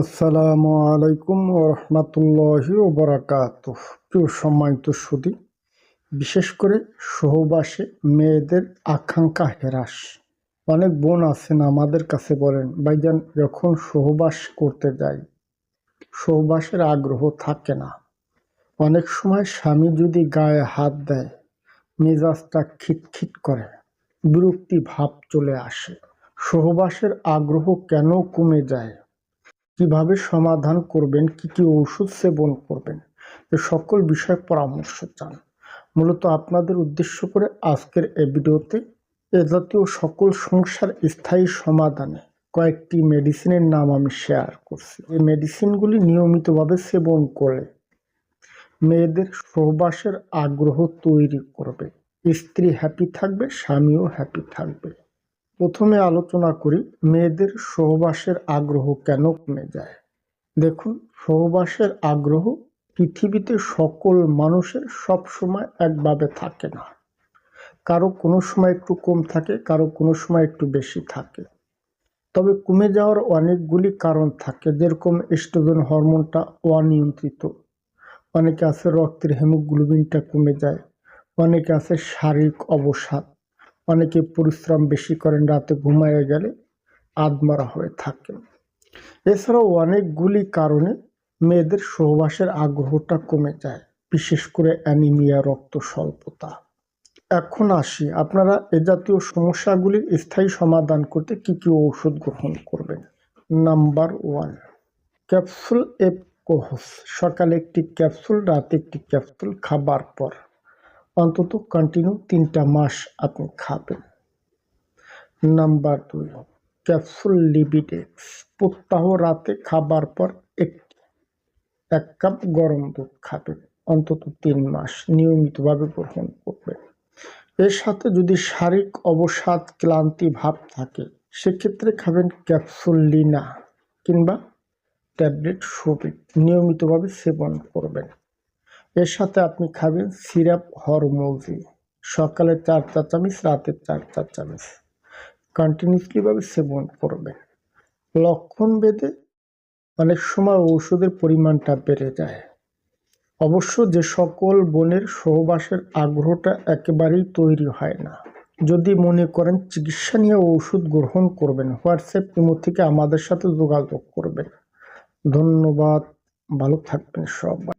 আসসালামু আলাইকুম রহমতুল্লাহি ওবরাকাত প্রিয় সম্মানিত সুদী বিশেষ করে সহবাসে মেয়েদের আকাঙ্ক্ষা হ্রাস। অনেক বোন আছেন আমাদের কাছে বলেন, ভাইজান, যখন সহবাস করতে যাই, সহবাসের আগ্রহ থাকে না। অনেক সময় স্বামী যদি গায়ে হাত দেয়, মেজাজটা খিটখিট করে, বিরক্তি ভাব চলে আসে। সহবাসের আগ্রহ কেন কমে যায়? কীভাবে সমাধান করবেন, কি কি ওষুধ সেবন করবেন সকল বিষয়ে পরামর্শ চান। মূলত আপনাদের উদ্দেশ্য করে আজকের এই ভিডিওতে এ জাতীয় সকল সমস্যার স্থায়ী সমাধানে কয়েকটি মেডিসিনের নাম আমি শেয়ার করছি। এই মেডিসিনগুলি নিয়মিতভাবে সেবন করে মেয়েদের সহবাসের আগ্রহ তৈরি করবে। স্ত্রী হ্যাপি থাকবে, স্বামীও হ্যাপি থাকবে। প্রথমে আলোচনা করি মেয়েদের সহবাসের আগ্রহ কেন কমে যায়। দেখুন, সহবাসের আগ্রহ পৃথিবীতে সকল মানুষের সব সময় একভাবে থাকে না। কারও কোনো সময় একটু কম থাকে, কারও কোনো সময় একটু বেশি থাকে। তবে কমে যাওয়ার অনেকগুলি কারণ থাকে, যেরকম এস্ট্রোজেন হরমোনটা অনিয়ন্ত্রিত। অনেকে আছে রক্তের হেমোগ্লোবিনটা কমে যায়, অনেকে আছে শারীরিক অবসাদ। অনেকে পরিশ্রম বেশি করেন, রাতে ঘুমায় গেলে আদমারা হয়ে থাকেন। এছাড়াও অনেকগুলি কারণে মেয়েদের সহবাসের আগ্রহটা কমে যায়, বিশেষ করে অ্যানিমিয়া রক্ত স্বল্পতা এখন আসি, আপনারা এ জাতীয় সমস্যাগুলির স্থায়ী সমাধান করতে কি কি ঔষধ গ্রহণ করবেন? নাম্বার ওয়ান, ক্যাপসুল এপকোহস। সকালে একটি ক্যাপসুল, রাতে একটি ক্যাপসুল, খাবার পর। অন্তত কন্টিনিউ তিনটা মাস আপনি খাবেন। নাম্বার দুই ক্যাপসুল লিবিডেক্স প্রত্যাহ রাতে খাবার পর একটি এক কাপ গরম দুধ খাবেন, অন্তত তিন মাস নিয়মিতভাবে গ্রহণ করবেন। এর সাথে যদি শারীরিক অবসাদ ক্লান্তি ভাব থাকে, সেক্ষেত্রে খাবেন ক্যাপসুল লিনা কিংবা ট্যাবলেট সবিক নিয়মিতভাবে সেবন করবেন। এর সাথে আপনি খাবেন সিরাপ হরমোজি। সকালে চার চামচ রাতে চার চা চামচ কন্টিনিউসলিভাবে সেবন করবেন। লক্ষণ বেঁধে অনেক সময় ঔষধের পরিমাণটা বেড়ে যায়। অবশ্য যে সকল বনের সহবাসের আগ্রহটা একেবারেই তৈরি হয় না। যদি মনে করেন চিকিৎসা নিয়ে ওষুধ গ্রহণ করবেন, হোয়াটসঅ্যাপ, ইমো থেকে আমাদের সাথে যোগাযোগ করবেন। ধন্যবাদ, ভালো থাকবেন সবাই।